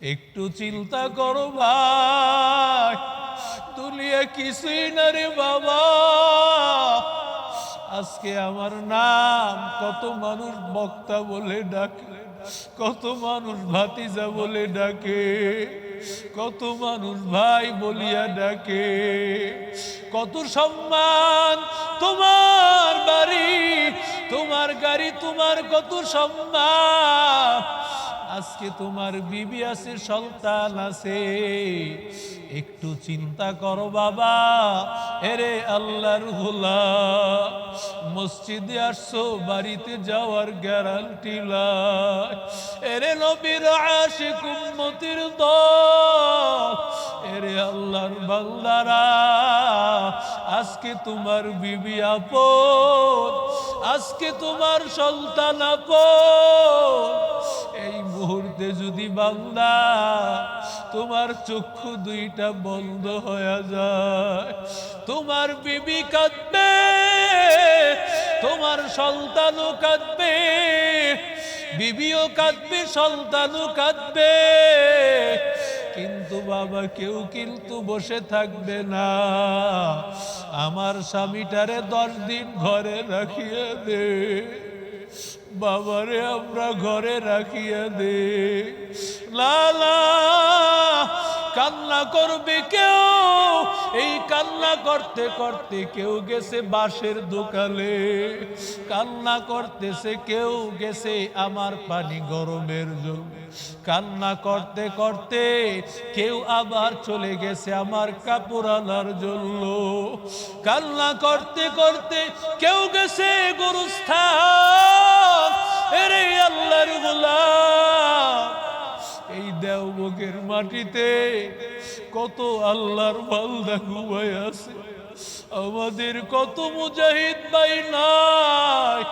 একটু চিন্তা করো ভাই, দুনিয়া কিছুই না রে বাবা? আজকে আমার নাম কত মানুষ বক্তা বলে ডাকে, কত মানুষ ভাতিজা বলে ডাকে, কত মানুষ ভাই বলিয়া ডাকে। কত সম্মান তোমার বাড়ি, তোমার গাড়ি, তোমার কত সম্মান? আজকে তোমার বিবি আছে সন্তান আছে। একটু চিন্তা করো বাবা। এরে আল্লাহর হুলা মসজিদে আসছো, বাড়িতে যাওয়ার গ্যারান্টি এরে নবীর আশিক উম্মতির দল, এরে আল্লাহর বান্দারা, আজকে তোমার বিবি আপন, আজকে তোমার সন্তান এই মুহূর্তে যদি বান্দা, তোমার চক্ষু দুইটা বন্ধ হয়ে যায়, তোমার বিবি কাঁদবে, তোমার সন্তানও কাঁদবে, বিবিও কাঁদবে, সন্তানও কাঁদবে। কিন্তু বাবা, কেউ কিন্তু বসে থাকবে না। আমার স্বামীটারে দশ দিন ঘরে রাখিয়ে দে। বাবারে আমরা ঘরে রাখিয়া দে। লালা কান্না করবে কেউ? এই কান্না করতে করতে কেউ গেছে বাঁশের দোকানে। কান্না করতেছে কেউ গেছে আমার পানি গরমের জন্য। কান্না করতে করতে কেউ আবার চলে গেছে আমার কাপড় আনার জন্য। কান্না করতে করতে কেউ গেছে গরুস্থান। এরে আল্লাহর গোলাম। এই দেওবগের মাটিতে কত আল্লাহর বালদা ঘুমাই আছে। আমাদের কত মুজাহিদ ভাই নাই।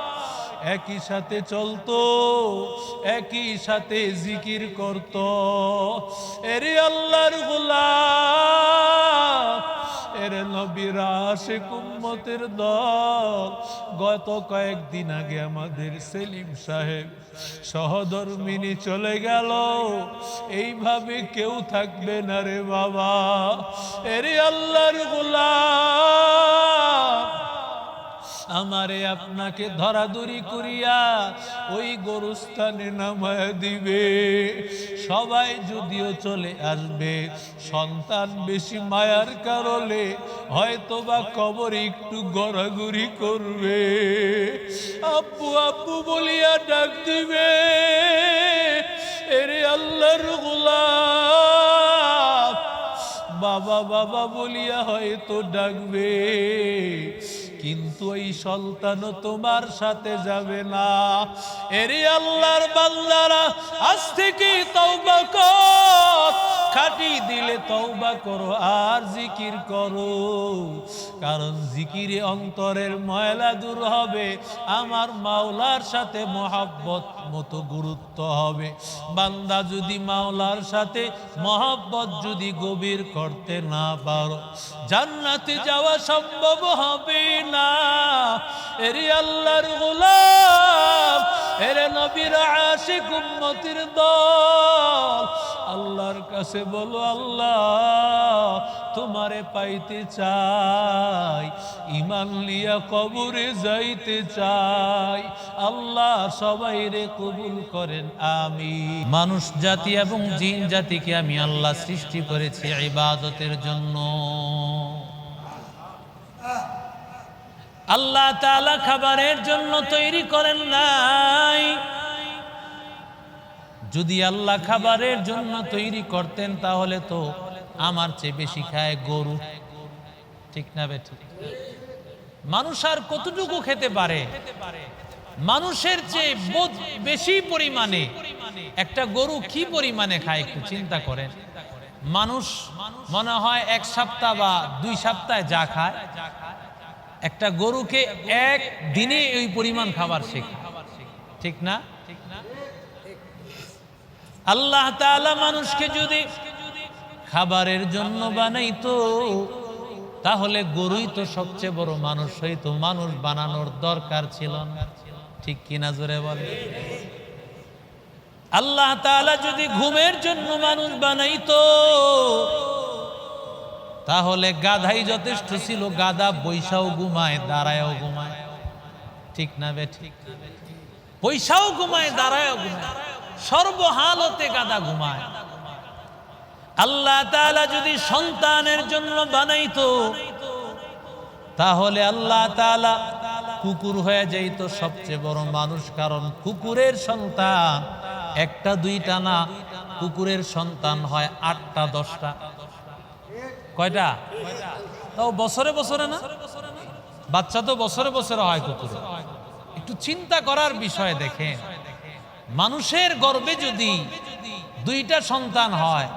একই সাথে চলতো, একই সাথে জিকির করত। এরে আল্লাহর গোলাম এর নবীর আশে কুম্মতের দল। গত কয়েকদিন আগে আমাদের সেলিম সাহেব সহধর্মিনী চলে গেল। এইভাবে কেউ থাকবে না রে বাবা। এর আল্লাহর গোলাম। আমারে আপনাকে ধরাধরি করিয়া ওই গরুস্থানে নামায় দিবে। সবাই যদিও চলে আসবে, সন্তান বেশি মায়ার কারণে হয়তো বা কবর একটু গড়াগড়ি করবে। আব্বু আব্বু বলিয়া ডাক দিবে, এরে আল্লাহর গোলাম বাবা বাবা বলিয়া হয়তো ডাকবে। কিন্তু এই সন্তান তোমার সাথে যাবে না। এরি আল্লাহর বান্দারা, আজ থেকে তওবা কর। খাটি দিলে তৌবা করো আর জিকির করো। কারণ জিকিরে অন্তরের ময়লা দূর হবে। আমার মাওলার সাথে মহাব্বত মতো গুরুত্ব হবে। বান্দা যদি মাওলার সাথে মহাব্বত যদি গভীর করতে না পারো, জান্নাতে যাওয়া সম্ভব হবে না। এর আল্লাহর গোলাম এরে নবীর আশিক উম্মতির দল, আল্লাহর কাছে বলো, আল্লাহ, তোমারে পাইতে চাই ইমান লিয়া কবরে যাইতে চাই। আল্লাহ সবাই রে কবুল করেন আমি মানুষ জাতি এবং জিন জাতিকে আমি আল্লাহ সৃষ্টি করেছি ইবাদতের জন্য। আল্লাহ তাআলা খাবারের জন্য তৈরি করেন নাই। যদি আল্লাহ খাবারের জন্য তৈরি করতেন, তাহলে তো আমার চেয়ে বেশি খায় গরু। ঠিক না বে ঠিক? মানুষ আর কতটুকু খেতে পারে? মানুষের চেয়ে বেশি পরিমাণে একটা গরু কি পরিমাণে খায় একটু চিন্তা করেন। মানুষ মনে হয় এক সপ্তাহ বা দুই সপ্তাহে যা খায় একটা গরুকে এক দিনে ওই পরিমাণ খাবার শেখা। ঠিক না? আল্লাহ তাআলা মানুষকে যদি খাবারের জন্য বানাইতো, তাহলে গরুই তো সবচেয়ে বড় মানুষ হইতো। মানুষ বানানোর দরকার ছিল ঠিক কিনা জোরে বলে আল্লাহ তাআলা যদি ঘুমের জন্য মানুষ বানাইতো তাহলে গাধাই যথেষ্ট ছিল, গাধা বৈশাও ঘুমায়, দাঁড়ায়ও ঘুমায়। ঠিক না বে ঠিক? পয়সাও ঘুমায়, দাঁড়ায়ও ঘুমায়। সর্বহালতে গাধা ঘুমায়। আল্লাহ তাআলা যদি সন্তানের জন্য বানাইতো, তাহলে আল্লাহ তাআলা কুকুর হয়ে যাইত সবচেয়ে বড় মানুষ, কারণ কুকুরের সন্তান একটা, দুইটা না, কুকুরের সন্তান হয় আটটা, দশটা। কয়টা? তাও বছরে বছরে না? বাচ্চা তো বছরে বছরে হয় কুকুরে একটু চিন্তা করার বিষয় দেখেন। মানুষের গর্বে যদি দুইটা সন্তান হয়,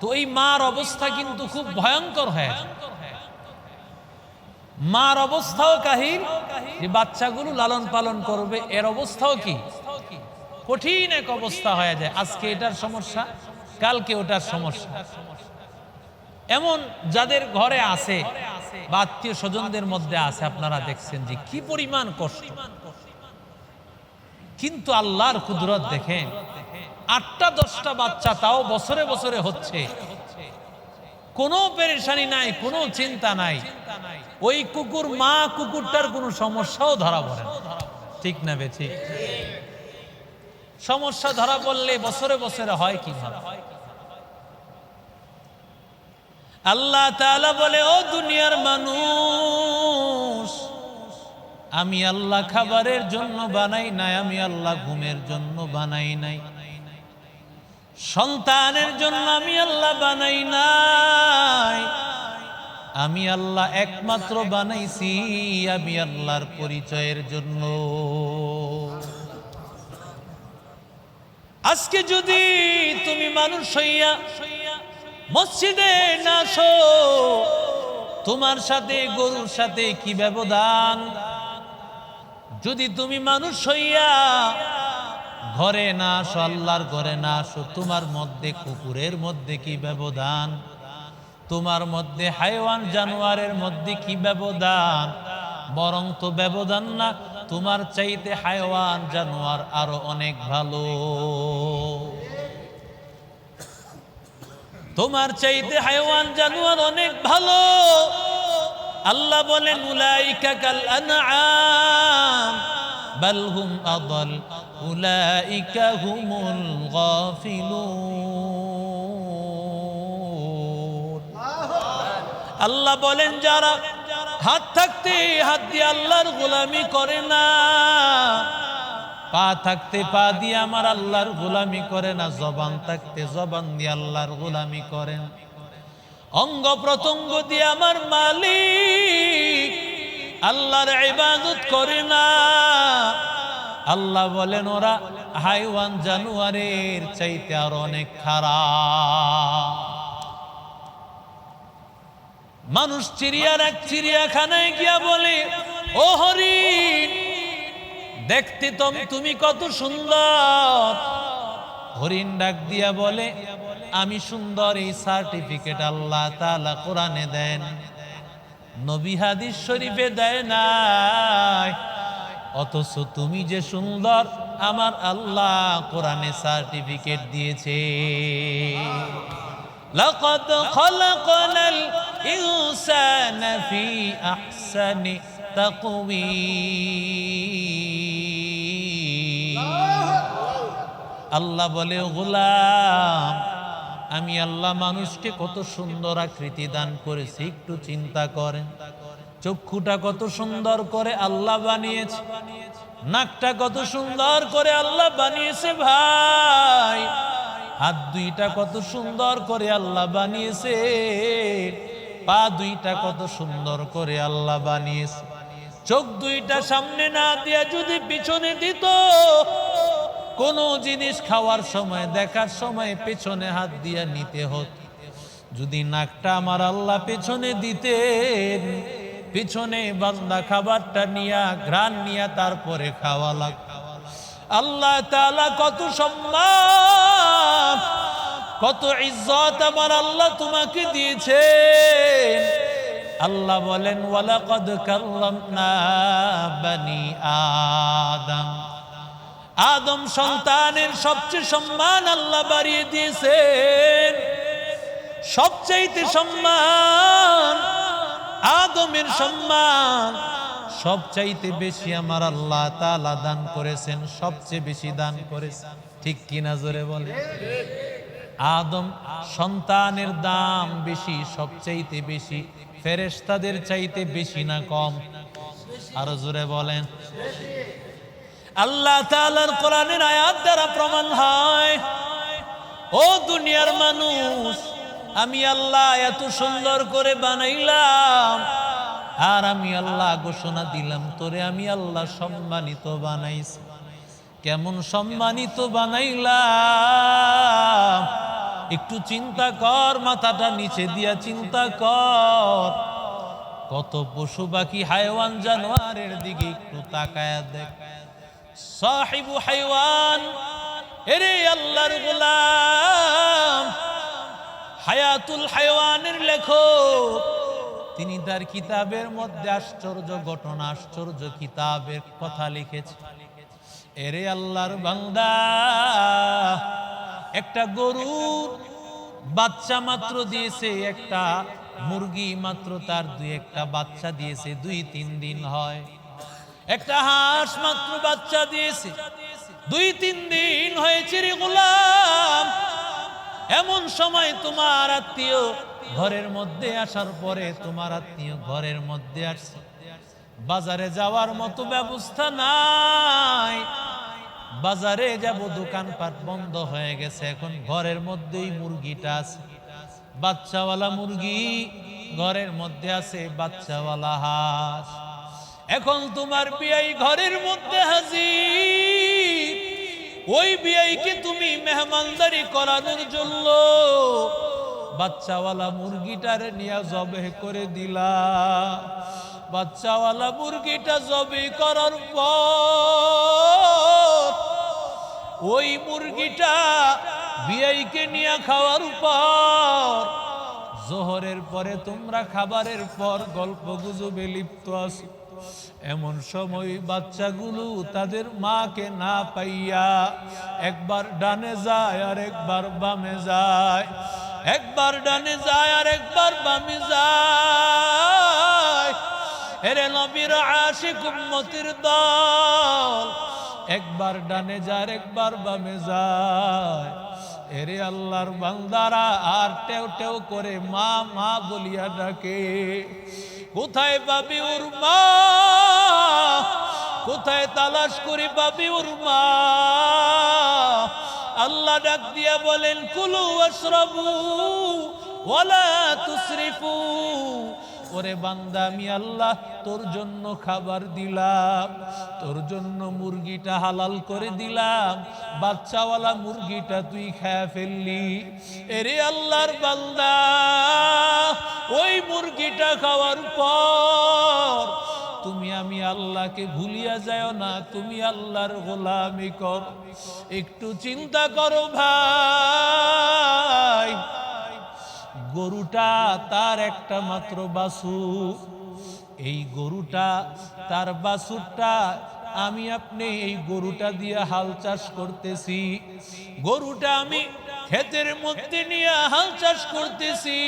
তো এই মার অবস্থা কিন্তু খুব ভয়ঙ্কর হয় মার অবস্থাও কাহিল, যে বাচ্চাগুলো লালন পালন করবে, এর অবস্থাও কি? কঠিন এক অবস্থা হয়ে যায়। আজকে এটার সমস্যা, কালকে ওটার সমস্যা। এমন যাদের ঘরে আছে, বা আত্মীয় স্বজনদের মধ্যে আছে, আপনারা দেখছেন যে কি পরিমাণ কষ্ট। কিন্তু আল্লাহর কুদরত দেখেন, আটটা, দশটা বাচ্চা তাও বছরে বছরে হচ্ছে। কোনো পেরেশানি নাই, কোনো চিন্তা নাই। ওই কুকুর, মা কুকুরটার কোনো সমস্যাও ধরা পড়ে। ঠিক না বে ঠিক? সমস্যা ধরা পড়লে বছরে বছরে হয় কি আল্লাহ তাআলা বলে, ও দুনিয়ার মানুষ, আমি আল্লাহ খাবারের জন্য বানাই নাই, আমি আল্লাহ ঘুমের জন্য বানাই নাই। সন্তানের জন্য আমি আল্লাহ বানাই নাই। আমি আল্লাহ একমাত্র বানাইছি, আমি আল্লাহর পরিচয়ের জন্য। আজকে যদি তুমি মানুষ হইয়া মসজিদে না আসো তোমার সাথে, গরুর সাথে কি ব্যবধান? যদি তুমি মানুষ হইয়া ঘরে না আসো, আল্লাহর ঘরে না আসো, তোমার মধ্যে কুকুরের মধ্যে কি ব্যবধান? তোমার মধ্যে হাইওয়ান জানোয়ারের মধ্যে কি ব্যবধান? বরং তো ব্যবধান না, তোমার চাইতে হাইওয়ান জানোয়ার আরও অনেক ভালো। তোমার চাইতে হাইওয়ান জানোয়ার অনেক ভালো। আল্লাহ বলেন কাল আদল আল্লাহ বলেন, যারা হাত থাকতে হাত দিয়ে আল্লাহর গোলামি করে না পা থাকতে পা দিয়ে আমার আল্লাহর গোলামি করে না, জবান থাকতে জবান দিয়ে আল্লাহর গোলামি করেন। অঙ্গ প্রত্যঙ্গ দিয়ে আমার মালিক আল্লাহর ইবাদত করে না। আল্লাহ বলেন, ওরা হাইওয়ান জানুয়ারের চাইতে আর অনেক খারাপ। মানুষ চিড়িয়ার এক চিড়িয়াখানায় গিয়া বলে, ও হরিণ দেখতে তো তুমি কত সুন্দর হরিণ ডাক দিয়া বলে আমি সুন্দর এই সার্টিফিকেট আল্লাহ তাআলা কোরআনে দেন নবী হাদিস শরীফে দেয় নাই অথচ তুমি যে সুন্দর আমার আল্লাহ কোরআনে সার্টিফিকেট দিয়েছে لقد خلقنا الإنسان في أحسن تقويم আল্লাহ বলে, গোলাম, আমি আল্লাহ মানুষকে কত সুন্দর আকৃতি দান করেছি, একটু চিন্তা করেন। চক্ষুটা কত সুন্দর করে আল্লাহ বানিয়েছে, নাকটা কত সুন্দর করে আল্লাহ বানিয়েছে ভাই। হাত দুইটা কত সুন্দর করে আল্লাহ বানিয়েছে, পা দুইটা কত সুন্দর করে আল্লাহ বানিয়েছে। চোখ দুইটা সামনে না দিয়া যদি পিছনে দিত কোন জিনিস খাওয়ার সময়, দেখার সময় পেছনে হাত দিয়ে নিতে হতো। যদি নাকটা আমার আল্লাহ পেছনে দিতেন, পিছনে বান্দা খাবারটা নিয়া, ঘ্রাণ নিয়া তারপরে খাওয়া লাগ। আল্লাহ তাআলা কত সম্মান, কত ইজ্জত আমার আল্লাহ তোমাকে দিয়েছে আল্লাহ বলেন, ওয়ালাকাদ না বানি আদম। আদম সন্তানের সবচেয়ে সম্মান আল্লাহ বাড়িয়ে দিয়েছেন। সবচাইতে সম্মান আদমের সম্মান। সবচাইতে বেশি আমার আল্লাহ তালা দান করেছেন, সবচেয়ে বেশি দান করেছেন। ঠিক কিনা জোরে বলে আদম সন্তানের দাম বেশি, সবচাইতে বেশি, ফেরেশতাদের চাইতে বেশি না কম? আরও জোরে বলেন। আল্লাহ তাআলার কোরআনের আয়াত দ্বারা প্রমাণ হয়। ও দুনিয়ার মানুষ, আমি আল্লাহ এত সুন্দর করে বানাইলাম, আর আমি আল্লাহ ঘোষণা দিলাম, তোরে আমি আল্লাহ সম্মানিত বানাইছি। কেমন সম্মানিত বানাইলাম? একটু চিন্তা কর, মাথাটা নিচে দিয়া চিন্তা কর। কত পশু পাখি হাইওয়ান জানোয়ারের দিকে একটু তাকায়া দেখ। সাহিবু হাইওয়ান, এরে আল্লাহর গোলাম। হায়াতুল হাইওয়ানের লেখক, তিনি তার কিতাবের মধ্যে আশ্চর্য ঘটনা, আশ্চর্য কিতাবের কথা লিখেছে। এরে আল্লাহর বান্দা, একটা গরুর বাচ্চা মাত্র দিয়েছে, একটা মুরগি মাত্র তার দুই, একটা বাচ্চা দিয়েছে, দুই, তিন দিন হয়। একটা হাঁস মাত্র বাচ্চা দিয়েছে। দুই, তিন দিন হয়েছে রে গোলাম। এমন সময় তোমার আত্মীয় ঘরের মধ্যে আসার পরে তোমার আত্মীয় ঘরের মধ্যে আসছে। বাজারে যাওয়ার মতো ব্যবস্থা নাই। বাজারে যাব, দোকানপাট বন্ধ হয়ে গেছে। এখন ঘরের মধ্যেই মুরগিটা আছে। বাচ্চাওয়ালা মুরগি ঘরের মধ্যে আছে, বাচ্চাওয়ালা হাঁস। এখন তোমার বিয়াই ঘরের মধ্যে হাজির। ওই বিয়াইকে তুমি মেহমানদারি করানোর জন্য বাচ্চাওয়ালা মুরগিটার নিয়ে জবে করে দিলা। বাচ্চাওয়ালা মুরগিটা জবে করার পর ওই মুরগিটা বিয়াইকে নিয়ে খাওয়ার পর জোহরের পরে তোমরা খাবারের পর গল্প গুজবে লিপ্ত আছো। এমন সময় বাচ্চাগুলো তাদের মাকে না পাইয়া একবার ডানে যায় আর একবার বামে যায়। একবার ডানে যায় আর একবার বামে যায়। এরে নবীর আশিক উম্মতির দল, একবার ডানে যায় একবার বামে যায়। এরে আল্লাহর বান্দারা আর টেউ টেউ করে মা মা বলিয়া ডাকে। কোথায় বাবি ওর মা কোথায় তালাশ করি পাবি ওর মা আল্লাহ ডাক দিয়া বলেন, কুলু আশরাবু, ওয়ালা তুসরিফু ওরে বান্দা, আমি আল্লাহ তোর জন্য খাবার দিলাম, তোর জন্য মুরগিটা হালাল করে দিলাম, বাচ্চাওয়ালা মুরগিটা তুই খায় ফেললি। এরে আল্লাহর বান্দা, ওই মুরগিটা খাওয়ার পর তুমি আমি আল্লাহকে ভুলিয়া যাও না, তুমি আল্লাহর গোলামি কর। একটু চিন্তা করো ভাই। গরুটা তার একটা মাত্র বাসু এই গরুটা, তার বাসুরটা আমি আপনি এই গরুটা দিয়ে হাল চাষ করতেছি। গরুটা আমি ক্ষেতের মধ্যে নিয়ে হাল চাষ করতেছি।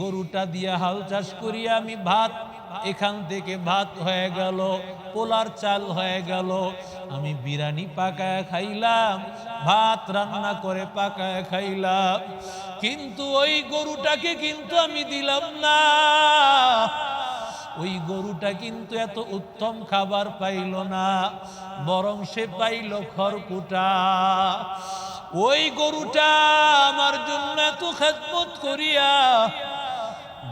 গরুটা দিয়ে হাল চাষ করি আমি ভাত, এখান থেকে ভাত হয়ে গেল। পোলার চাল হয়ে গেল। আমি বিরানি পাকায় খাইলাম, ভাত রান্না করে পাকায় খাইলাম। কিন্তু ওই গরুটাকে কিন্তু আমি দিলাম না। ওই গরুটা কিন্তু এত উত্তম খাবার পাইল না, বরং সে পাইল খড়কুটা। ওই গরুটা আমার জন্য এত খেদমত করিয়া,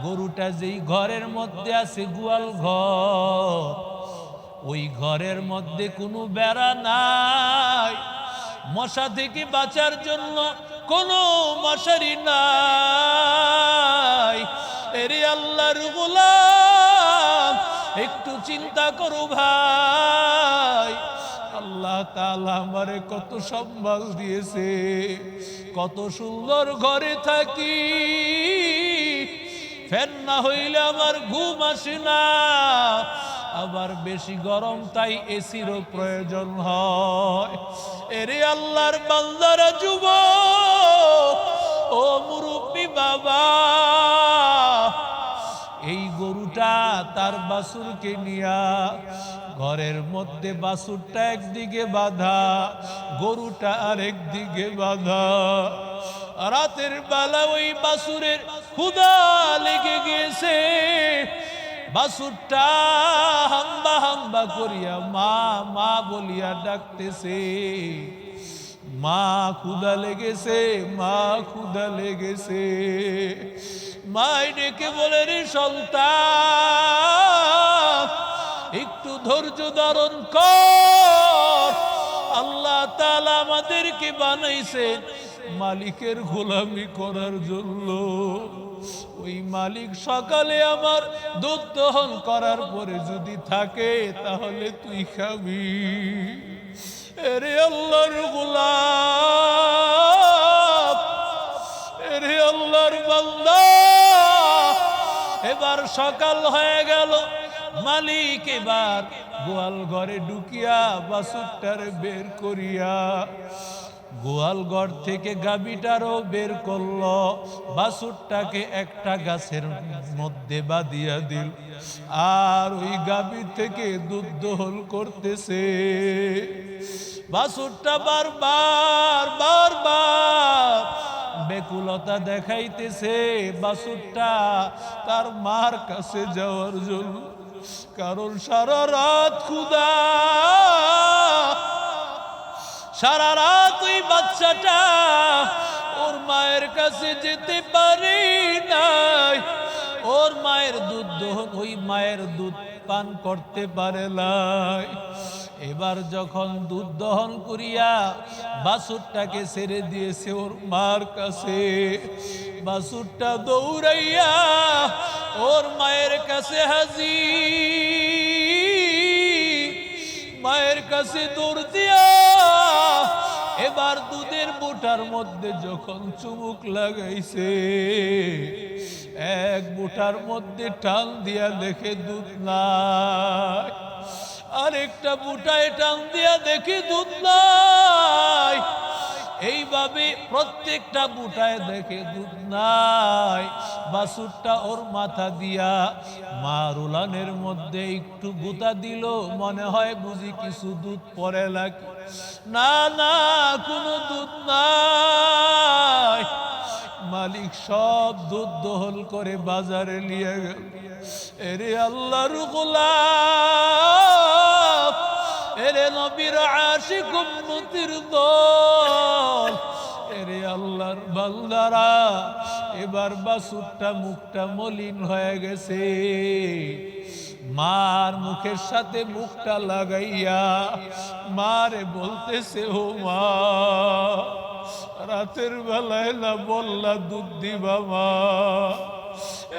গরুটা যেই ঘরের মধ্যে আছে গোয়াল ঘর ওই ঘরের মধ্যে কোনো বেড়া নাই। মশা থেকে বাঁচার জন্য কোনো মশারি নাই। এরে আল্লাহর গোলাম, একটু চিন্তা করো ভাই। আল্লাহ তাআলা আমারে কত সম্মান দিয়েছে। কত সুন্দর ঘরে থাকি। ফ্যান না হইলে আমার ঘুম আসে না। আবার বেশি গরম তাই এসিরও প্রয়োজন হয়। এরে আল্লাহর বান্দারা যুব ও মুরব্বী বাবা, এই গরুটা তার বাসুরকে নিয়া ঘরের মধ্যে বাসুরটা একদিকে বাঁধা, গরুটা আরেক দিকে বাঁধা। রাতের বেলা ওই বাসুরের ক্ষুদা লেগে গেছে বাসুরটা হাম্বা হাম্বা করিয়া মা মা বলিয়া ডাকতেছে। মা ক্ষুদা লেগেছে, মা ক্ষুদা লেগেছে। মাই ডেকে বলে, রে একটু ধৈর্য ধারণ কর। আল্লাহ তাআলা আমাদেরকে বানাইছেন মালিকের গোলামি করার জন্য। ওই মালিক সকালে আমার দুধ দহন করার পরে যদি থাকে, তাহলে তুই খাবি। এরে আল্লাহর গোলাম এরে এবার সকাল হয়ে গেল, মালিক এবার গোয়াল ঘরে ঢুকিয়া বাসুরটার বের করিয়া গোয়াল ঘর থেকে গাবিটারও বের করল। বাসুরটাকে একটা গাছের মধ্যে বাঁধিয়া দিল। আর ওই গাবি থেকে দুধ দহল করতেছে। বাসুরটা বারবার বারবার বেকুলতা দেখাইতেছে। বাসুরটা তার মার কাছে যাওয়ার জন্য, কারণ সারা রাত ক্ষুদা সারা রাত ওই বাচ্চাটা ওর মায়ের কাছে যেতে পারে নাই। ওর মায়ের দুধ দহন, ওই মায়ের দুধ পান করতে পারে নাই। এবার যখন দুধ দহন করিয়া বাসুরটাকে ছেড়ে দিয়েছে ওর মার কাছে, বাসুরটা দৌড়াইয়া ওর মায়ের কাছে হাজি মায়ের কাছে দৌড় দিয়া এবার দুধের বুটার মধ্যে যখন চুমুক লাগাইছে, এক বোটার মধ্যে টান দিয়া দেখে দুধ নাই। আরেকটা বুটায় টান দিয়া দেখে দুধ নাই। এইভাবে প্রত্যেকটা বুটায় দেখে দুধ নাই। বাসুরটা ওর মাথা দিয়া মার উলানের মধ্যে একটু গুতা দিল, মনে হয় বুঝি কিছু দুধ পরে লাগে না না, কোনো দুধ নাই। মালিক সব দুধ দহল করে বাজারে নিয়ে গেল। এরে আল্লাহর গোলাপ এরে নবীর আশিক উম্মতির দল। এরে আল্লাহর বান্দারা, এবার বাসুরটা মুখটা মলিন হয়ে গেছে। মার মুখের সাথে মুখটা লাগাইয়া মারে বলতেছে, ও মা, রাতের বেলায় না বললা দুধ দিবা মা?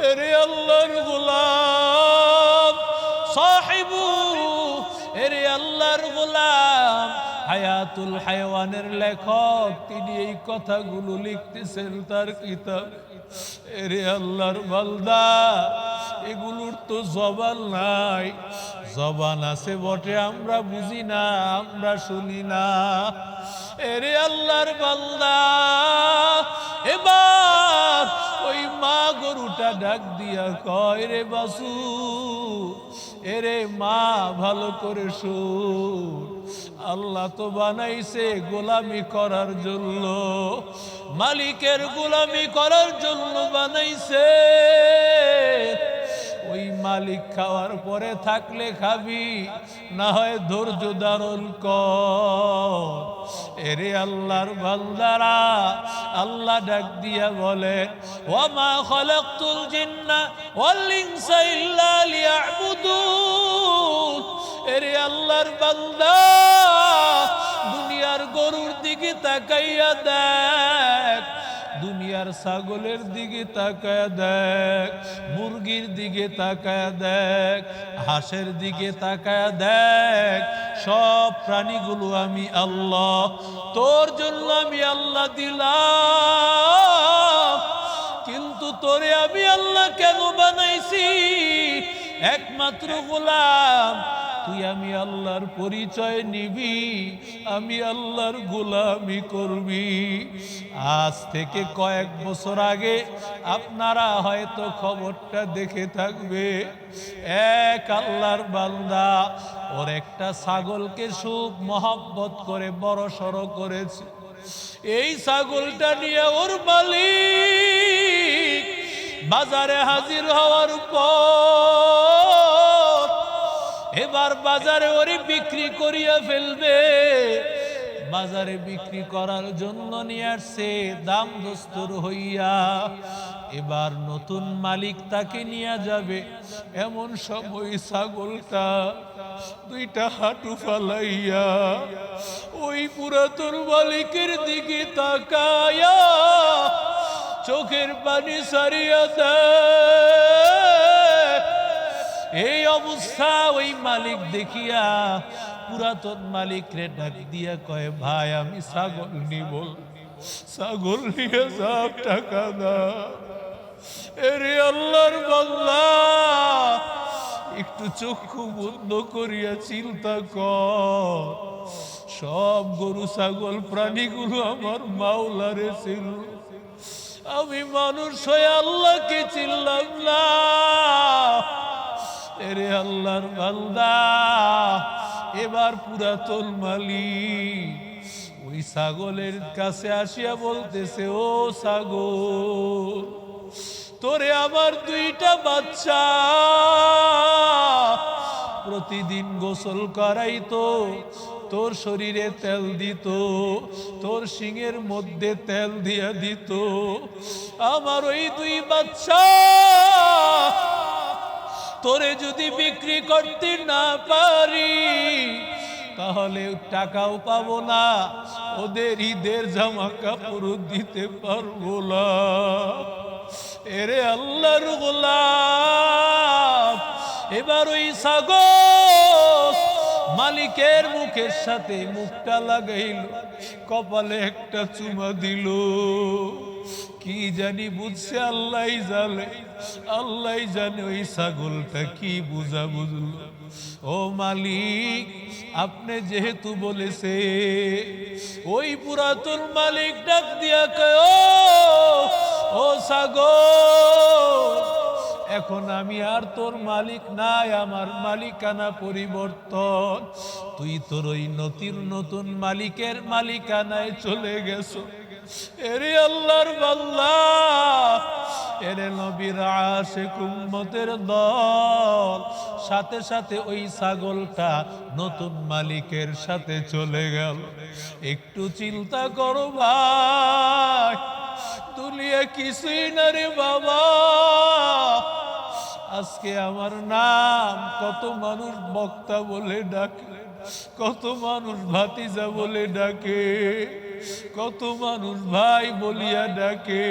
এরে আল্লাহর গোলাম সাহিবু এরে আল্লাহর গোলাম, হায়াতুল হায়ওয়ানের লেখক, তিনি এই কথাগুলো লিখতেছেন তার কিতাব। এরে আল্লাহর বালদা এগুলোর তো জবান নাই। জবান আছে বটে, আমরা বুঝি না, আমরা শুনি না। এরে আল্লাহর বান্দা, এবার ওই মা গরুটা ডাক দিয়া কয়, রে বাসু এরে মা, ভালো করে আল্লাহ তো বানাইছে গোলামি করার জন্য। মালিকের গোলামি করার জন্য বানাইছে। ওই মালিক খাওয়ার পরে থাকলে খাবি, না হয় ধৈর্য ধারণ কর। এরে আল্লাহর বান্দারা, আল্লাহ ডাক দিয়া বলে ওমা খলাকতুল জিন্না ওয়াল ইনসা ইল্লা তাকাইয়া দেখ, দুনিয়ার ছাগলের দিকে তাকায় দেখ, মুরগির দিকে তাকায় দেখ, হাঁসের দিকে তাকায় দেখ, সব প্রাণীগুলো আমি আল্লাহ, তোর জন্য আমি আল্লাহ দিলাম। কিন্তু তোরে আমি আল্লাহ কেন বানাইছি? একমাত্র গোলাম তুই আমি আল্লাহর পরিচয় নিবি, আমি আল্লাহর গোলামি করবি। আজ থেকে কয়েক বছর আগে আপনারা হয়তো খবরটা দেখে থাকবে, এক আল্লাহর বান্দা ওর একটা ছাগলকে সুখ, মহব্বত করে বড় সড়ো করেছে। এই ছাগলটা নিয়ে ওর মালিক বাজারে হাজির হওয়ার পর এবার বাজারে ওরে বিক্রি করিয়া ফেলবে। বাজারে বিক্রি করার জন্য নিয়ে আসছে, দাম দস্তর হইয়া। এবার নতুন মালিক তাকে নিয়ে যাবে। এমন সময় ছাগলটা দুইটা হাঁটু ফালাইয়া ওই পুরাতন মালিকের দিকে তাকায়া চোখের পানি সারিয়া দেয়। এই অবস্থা, ওই মালিক দেখিয়া পুরাতন মালিক রে ডাক দিয়া কয়, ভাই, আমি ছাগল নিব। ছাগল নিয়ে সব টাকা দা এরে আল্লাহর বাল্লা একটু চক্ষু বন্ধ করিয়া চিন্তা কর। সব গরু, ছাগল, প্রাণীগুলো আমার মাওলারে ছিল আমি মানুষ হয়ে আল্লাহকে চিনলাম না। এরে আল্লাহর বান্দা, এবার পুরাতন মালিক ওই ছাগলের কাছে আসিয়া বলতেছে, ও ছাগল, তোরে আমার দুইটা বাচ্চা, প্রতিদিন গোসল করাইতো, তোর শরীরে তেল দিত, তোর শিঙের মধ্যে তেল দিয়া দিত, আমার ওই দুই বাচ্চা তোরে যদি বিক্রি করতে না পারি, তাহলে টাকাও পাবো না। ওদের ঈদের জামা কাপড় দিতে পারব না। এরে আল্লাহর গোলাম এবার ওই সাগর মালিকের মুখের সাথে মুখটা লাগাইল, কপালে একটা চুমা দিল। কি জানি বুঝছে আল্লাহ জানে। আল্লাহ জানে ওই ছাগলটা কি বুঝা বুঝলো। ও মালিক আপনি যেহেতু বলেছে ওই পুরাতন মালিক ডাক দিয়া কয় "ও, ছাগল এখন আমি আর তোর মালিক নাই আমার মালিকানা পরিবর্তন। তুই তোর ওই নতুন নতুন মালিকের মালিকানায় চলে গেছো। এরে আল্লাহর বাল্লা, এরে নবীর আশেক উম্মতের দল। সাথে সাথে ওই ছাগলটা নতুন মালিকের সাথে চলে গেল। একটু চিন্তা করো ভাই, দুনিয়া কিছুই না রে বাবা। আজকে আমার নাম কত মানুষ বক্তা বলে ডাকে, কত মানুষ ভাতিজা বলে ডাকে। কত মানুষ ভাই বলিয়া ডাকে,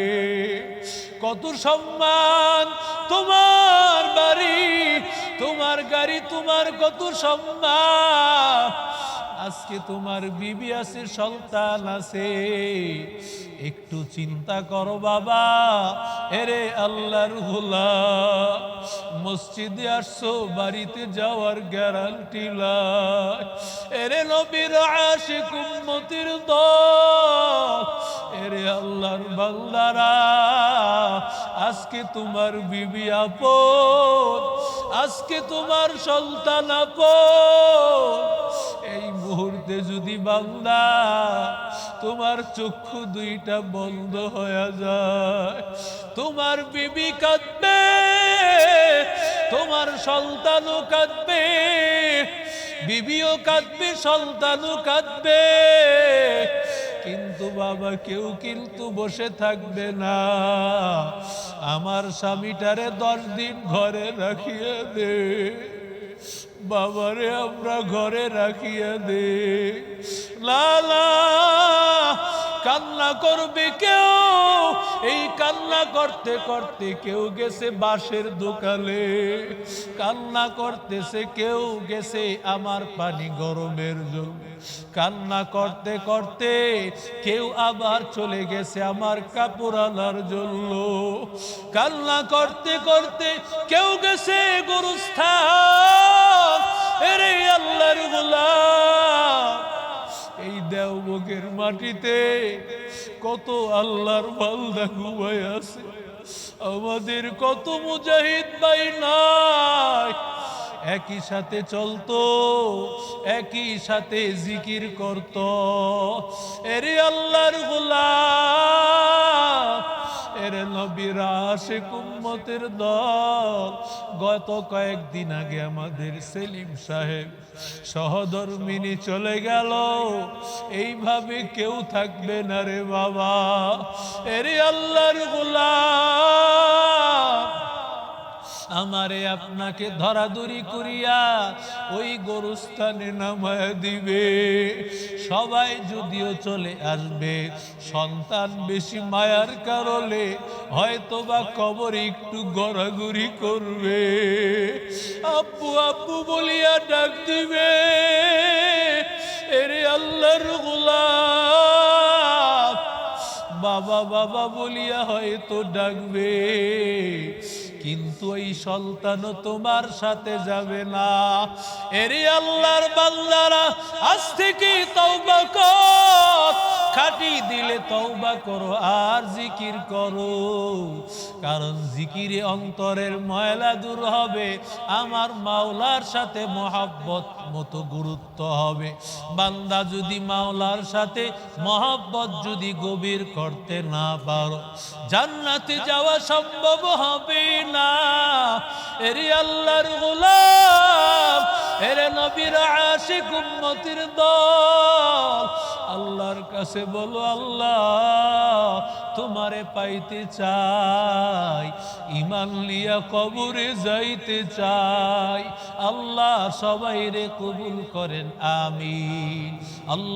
কত সম্মান তোমার বাড়ি, তোমার গাড়ি, তোমার কত সম্মান। আজকে তোমার বিবি আছে, সন্তান আছে, একটু চিন্তা করো বাবা, এরে আল্লাহর হুলা মসজিদে আসছো, বাড়িতে যাওয়ার গ্যারান্টি এরে নবীর আশিক উম্মতির দল, এরে আল্লাহর বান্দারা, আজকে তোমার বিবি আপন, আজকে তোমার সন্তান আপন। এই মুহূর্তে যদি বান্দা তোমার চক্ষু দুইটা বন্ধ হয়ে যায়। তোমার বিবি কাঁদবে, তোমার সন্তানও কাঁদবে, বিবিও কাঁদবে, সন্তানও কাঁদবে। কিন্তু বাবা কেউ কিন্তু বসে থাকবে না। আমার স্বামীটারে দশ দিন ঘরে রাখিয়ে দে। বাবারে আমরা ঘরে রাখিয়া দে। লালা কান্না করবে কেউ? এই কান্না করতে করতে কেউ গেছে বাঁশের দোকানে। কান্না করতেছে কেউ গেছে আমার পানি গরমের জন্য। কান্না করতে করতে কেউ আবার চলে গেছে আমার কাপড় আনার জন্য। কান্না করতে করতে কেউ গেছে গরুস্থান। এরে আল্লাহর গোলাম। এই দেওবগের মাটিতে কত আল্লাহর বালদা ঘুমায় আছে। আমাদের কত মুজাহিদ ভাই নাই। একই সাথে চলতো, একই সাথে জিকির করত। এরে আল্লাহর গোলাম, এরে নবীরা আসে কুম্মতের দল। গত কয়েকদিন আগে আমাদের সেলিম সাহেব সহধর্মিনী চলে গেল। এইভাবে কেউ থাকবে না রে বাবা। এরে আল্লাহর গোলাম। আমারে আপনাকে ধরাধরি করিয়া ওই গরুস্থানে নামায় দিবে। সবাই যদিও চলে আসবে, সন্তান বেশি মায়ার কারণে হয়তো বা কবর একটু গড়াগড়ি করবে। আব্বু আব্বু বলিয়া ডাক দিবে, এরে আল্লাহর গোলাপ। বাবা বাবা বলিয়া হয়তো ডাকবে। কিন্তু এই সন্তান তোমার সাথে যাবে না। এরি আল্লাহর বান্দারা আজ থেকে তৌবা কর। খাটি দিলে তওবা করো আর জিকির করো। কারণ জিকিরে অন্তরের ময়লা দূর হবে, আমার মাওলার সাথে মহাব্বত মতো গুরুত্ব হবে। বান্দা যদি মাওলার সাথে মহাব্বত যদি গভীর করতে না পারো, জান্নাতে যাওয়া সম্ভব হবে না। এরি আল্লাহর গোলাম, এরে নবীর আশিক উম্মতির দল, আল্লাহর কাছে বলো আল্লাহ, তোমারে পাইতে চাই ইমান লিয়া কবরে যাইতে চাই। আল্লাহ সবাই রে কবুল করেন আমি আল্লাহ